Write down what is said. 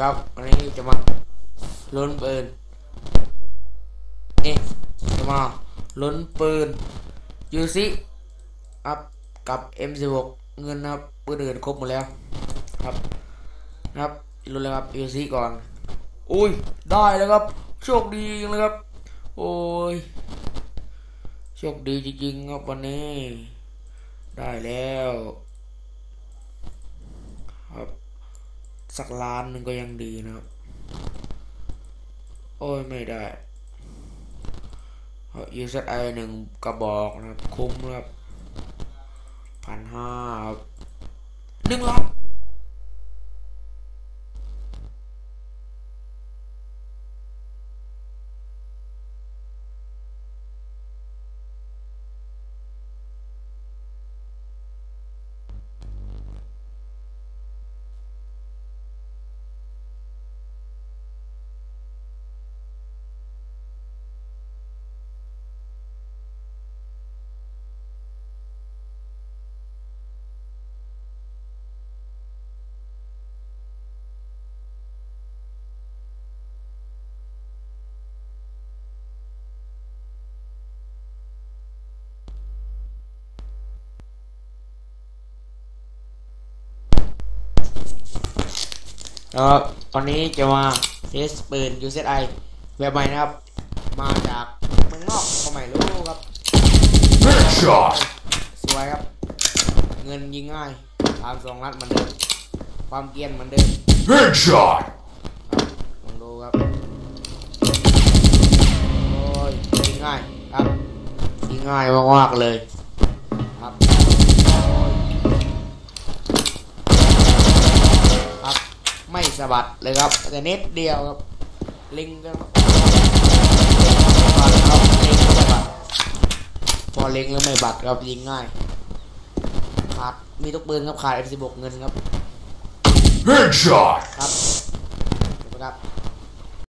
ครับวันนี้จะมาลุ้นปืนนี่จะมาลุ้นปืนยูซิอัพกับ M16 เงินนะครับปืนอื่นครบหมดแล้วครับนะครับลุ้นเลยครับยูซิก่อนอุ้ยได้แล้วครับ โชคดีเลยครับ โอ้ยโชคดีจริงๆครับวันนี้ ได้แล้วครับ สักล้านหนึ่งก็ยังดีนะครับ โอ้ยไม่ได้ยูเซไอหนึ่งกระบอกนะครับ คุ้มครับพันห้าครับหนึ่งล้าน ครับตอนนี้จะมาเทสปืน UZI แบบใหม่นะครับ มาจากเมืองนอกก็ไม่รู้ครับ Headshot! สวยครับ เงินยิงง่ายตามสองนัดเหมือนเดิม ความเกรียนเหมือนเดิม Headshot! ลองดูครับ โอ้ยยิงง่ายครับยิงง่ายมากๆเลย ไม่สะบัดเลยครับ แต่เน็ตเดียวครับ ลิงก็บัดครับลิงก็ไม่บัดพอลิงแล้วไม่บัดครับยิงง่ายขาดมีทุกปืนครับขาด F16 เงินครับ Headshot! ครับเห็นไหมครับ